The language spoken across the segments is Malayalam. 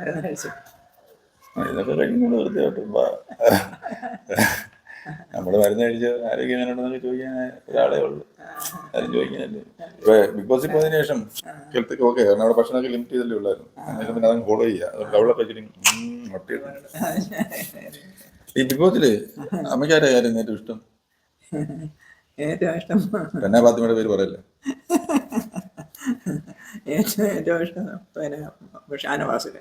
മരുന്ന് കഴിച്ചു ഇതൊക്കെ കഴിക്കുമ്പോൾ കൃത്യമായിട്ട് നമ്മൾ മരുന്ന് കഴിച്ച് ആരോഗ്യം എങ്ങനെ ഉണ്ടെന്നൊക്കെ ചോദിക്കാൻ ഒരാളേ ഉള്ളൂ. ആരും ചോദിക്കാനല്ലേ ഇപ്പൊ ബിഗ് ബോസിൽ പോയതിനു ശേഷം ഹെൽത്തൊക്കെ ഓക്കെ കാരണം അവിടെ ഭക്ഷണമൊക്കെ ലിമിറ്റ് ചെയ്തല്ലേ ഉള്ളായിരുന്നു പിന്നെ അതങ്ങ് ഫോളോ ചെയ്യുക. അതുകൊണ്ട് അവിടെ വെച്ചിട്ട് ഈ ബിഗ് ബോസിൽ അമ്മയ്ക്കാരെ കാര്യം ഏറ്റവും ഇഷ്ടം? ഏറ്റവും ഇഷ്ടം പിന്നെ ഫാത്തിമയുടെ പേര് പറയല്ലേ? ഏറ്റവും ഏറ്റവും ഇഷ്ടം പിന്നെ ഷാനവാസിന്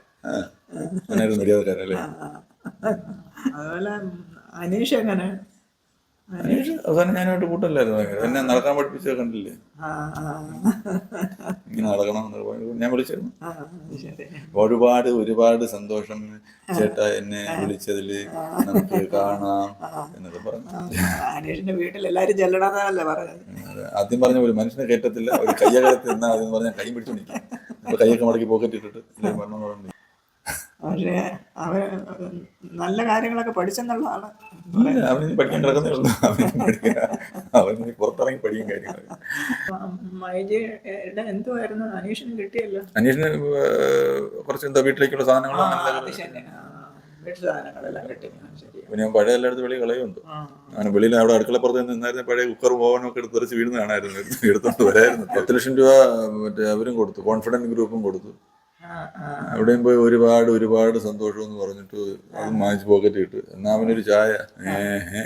അതുപോലെ അനീഷ് എങ്ങനെ? അനീഷ് അവസാനം ഞാനായിട്ട് കൂട്ടല്ലായിരുന്നു. എന്നെ നടക്കാൻ പഠിപ്പിച്ചത് കണ്ടില്ലേ? ഇങ്ങനെ നടക്കണം ഞാൻ വിളിച്ചിരുന്നു ഒരുപാട് ഒരുപാട് സന്തോഷം ചേട്ടാ എന്നെ വിളിച്ചതിൽ നമുക്ക് കാണാം എന്നൊക്കെ പറഞ്ഞു. അനേഷിന്റെ വീട്ടിൽ എല്ലാരും ചെല്ലണമെന്നല്ലേ പറഞ്ഞത്? ആദ്യം പറഞ്ഞ ഒരു മനുഷ്യനെ കയറ്റത്തില്ല. ഒരു കയ്യകലത്ത് എന്നാ അതെന്ന് പറഞ്ഞാൽ കൈ പിടിച്ചു നിൽക്കും. കൈയൊക്കെ മടക്കി പോക്കറ്റ് ഇട്ടിട്ട് എല്ലാവരും പറഞ്ഞു പക്ഷേ അവൻ നല്ല കാര്യങ്ങളൊക്കെ പഠിച്ചെന്നുള്ളതാണ്. ഇല്ല, അവന് പഠിക്കാൻ കിടക്കുന്നേ ഉള്ളൂ. അവന് പഠിക്കാൻ പുറത്തിറങ്ങി പഠിക്കും കാര്യങ്ങൾ മൈജിയുടെ എന്തുമായിരുന്നു അനീഷിന് കിട്ടിയല്ലോ. അനീഷിന് കുറച്ച് എന്താ വീട്ടിലേക്കുള്ള സാധനങ്ങളും സാധനങ്ങളെല്ലാം കിട്ടി പിന്നെ ഞാൻ പഴയ എല്ലായിടത്തും വെളി കളയുണ്ട് ആ, അങ്ങനെ വെളിയിൽ അവിടെ അടുക്കളപ്പുറത്ത് നിന്നായിരുന്ന. പഴയ കുക്കർ ഓവനൊക്കെ എടുത്ത് തെറിച്ച് വീഴുന്ന കാണായിരുന്നു. എടുത്തോണ്ട് വരായിരുന്നു. പത്ത് ലക്ഷം രൂപ മറ്റേ അവരും കൊടുത്തു. കോൺഫിഡന്റ് ഗ്രൂപ്പും കൊടുത്തു. അവിടെയും പോയി ഒരുപാട് ഒരുപാട് സന്തോഷം എന്ന് പറഞ്ഞിട്ട് അതും വാങ്ങിച്ച് പോക്കറ്റ് ഇട്ട്. എന്നാ അവനൊരു ചായ? ഏഹ്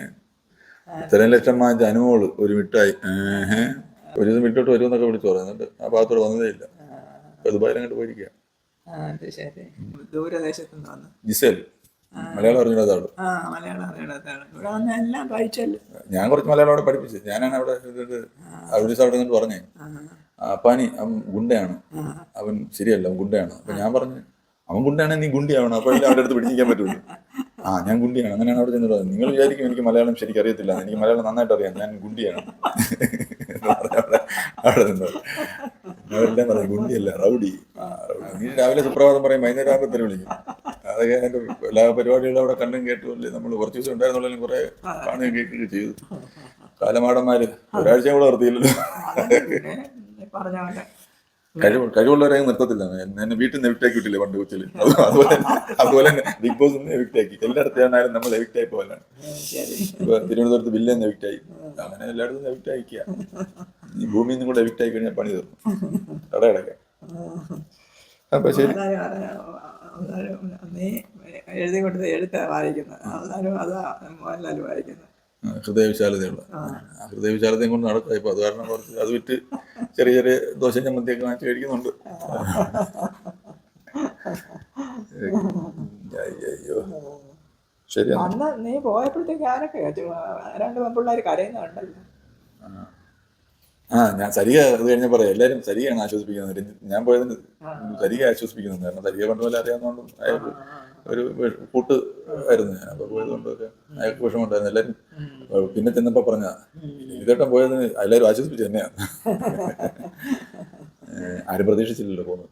ഇത്രയും ലക്ഷം വാങ്ങിച്ച അനുമോൾ ഒരു മിട്ടായി ഏഹ് ഒരു ദിവസം മിട്ടോട്ട് വരുമെന്നൊക്കെ വിളിച്ചു പറയുന്നുണ്ട്. ആ ഭാഗത്തോട് വന്നതേ ഇല്ല. ദുബായിൽ അങ്ങോട്ട് പോയിരിക്കുക ജിസേൽ. മലയാളം അറിഞ്ഞിടാതാൾ ആ മലയാളം അറിയണത്താണ് ഇവിടെ വന്ന് എല്ലാം പഠിച്ചല്ലോ ഞാൻ കുറച്ച് മലയാളം അവിടെ പഠിപ്പിച്ചു. ഞാനാണ് അവിടെ അവിടെ അവിടെ നിന്നിട്ട് പറഞ്ഞേ. അപ്പാനി അവൻ ഗുണ്ടയാണ്. അവൻ ശരിയല്ല അവൻ ഗുണ്ടയാണ്. അപ്പൊ ഞാൻ പറഞ്ഞു അവൻ ഗുണ്ടയാണ് നീ ഗുണ്ടിയാവണം. അപ്പോഴല്ലേ അവിടെ അടുത്ത് പിടിച്ചിരിക്കാൻ പറ്റുള്ളൂ ആ ഞാൻ ഗുണ്ടിയാണ്. അങ്ങനെയാണ് അവിടെ ചെന്നിട്ട്. നിങ്ങൾ വിചാരിക്കും എനിക്ക് മലയാളം ശരിക്കും അറിയത്തില്ല. എനിക്ക് മലയാളം നന്നായിട്ട് അറിയാം. ഞാൻ ഗുണ്ടിയാണ്. അവിടെ അവിടെ നിന്നത് അവരെല്ലാം പറയും ഗുണ്ടിയല്ല റൗഡി. നീ രാവിലെ സുപ്രഭാതം പറയും വൈകുന്നേരം ആകുമ്പോൾ വിളിക്കും. അതൊക്കെ എല്ലാ പരിപാടികളും അവിടെ കണ്ടും കേട്ടുമല്ലേ നമ്മൾ കുറച്ച് ദിവസം ഉണ്ടായിരുന്നുള്ളതിലും കുറെ കാണുകയും കേൾക്കുകയും ചെയ്തു. കാലമാടന്മാര് ഒരാഴ്ച കൂടെ നിർത്തിയില്ലല്ലോ. കഴിവ് കഴിവുള്ളവരെ നിർത്തത്തില്ല. എന്നെ വീട്ടിൽ നിന്ന് എവിക്റ്റ് ആക്കി പണ്ട് കൊച്ചിൽ? അത് അതുപോലെ അതുപോലെ തന്നെ ബിഗ് ബോസ് നിന്ന് എവിക്റ്റ് ആക്കി. എല്ലായിടത്തായിരുന്നാലും നമ്മൾ എവിക്റ്റ് ആയി പോലാണ് ഇപ്പൊ തിരുവനന്തപുരത്ത് വില്ലെന്ന് എവിക്റ്റ് ആയി. അങ്ങനെ എല്ലായിടത്തും എവിക്റ്റ് ആയിക്കുക ഈ ഭൂമിയിൽ നിന്നും കൂടെ എവിക്റ്റ് ആയി കഴിഞ്ഞാൽ പണി തീർന്നു. കടയടക്കാം അപ്പൊ ശരി. അവതാരം നീ എഴുതി കൊടുത്ത് എഴുത്ത വായിക്കുന്നത് അവതാരം അതാ മോഹൻലാൽ വായിക്കുന്നത് ഹൃദയവിശാലതയുള്ള. ഹൃദയവിശാലതയും കൊണ്ട് നടക്കുക ഇപ്പൊ അത് കാരണം കുറച്ച് അത് വിറ്റ് ചെറിയ ചെറിയ ദോശ ചമ്മന്തിയൊക്കെ വാങ്ങിച്ച് കഴിക്കുന്നുണ്ട്. അയ്യോ. ശരി നീ പോയപ്പോഴത്തേക്ക് ആരൊക്കെ രണ്ട് പിള്ളേർ കരയുന്നുണ്ടല്ലോ ആ ഞാൻ സരിക അത് കഴിഞ്ഞ പറയാം. എല്ലാരും സരികയാണ് ആശ്വസിപ്പിക്കുന്നത്. ഞാൻ പോയതിന് സരിക ആശ്വസിപ്പിക്കുന്നത് കാരണം സരിക പണ്ട് പോലെ അറിയാവുന്നതുകൊണ്ടും അയാൾക്ക് ഒരു കൂട്ട് ആയിരുന്നു ഞാൻ. അപ്പൊ പോയതുകൊണ്ടൊക്കെ അയാൾക്ക് വിഷമമുണ്ടായിരുന്നു. എല്ലാരും പിന്നെ ചെന്നപ്പോ പറഞ്ഞ ഇതേട്ടം പോയതിന് എല്ലാരും ആശ്വസിപ്പിച്ചു തന്നെയാണ് ആരും പ്രതീക്ഷിച്ചില്ലല്ലോ പോകുന്നത്.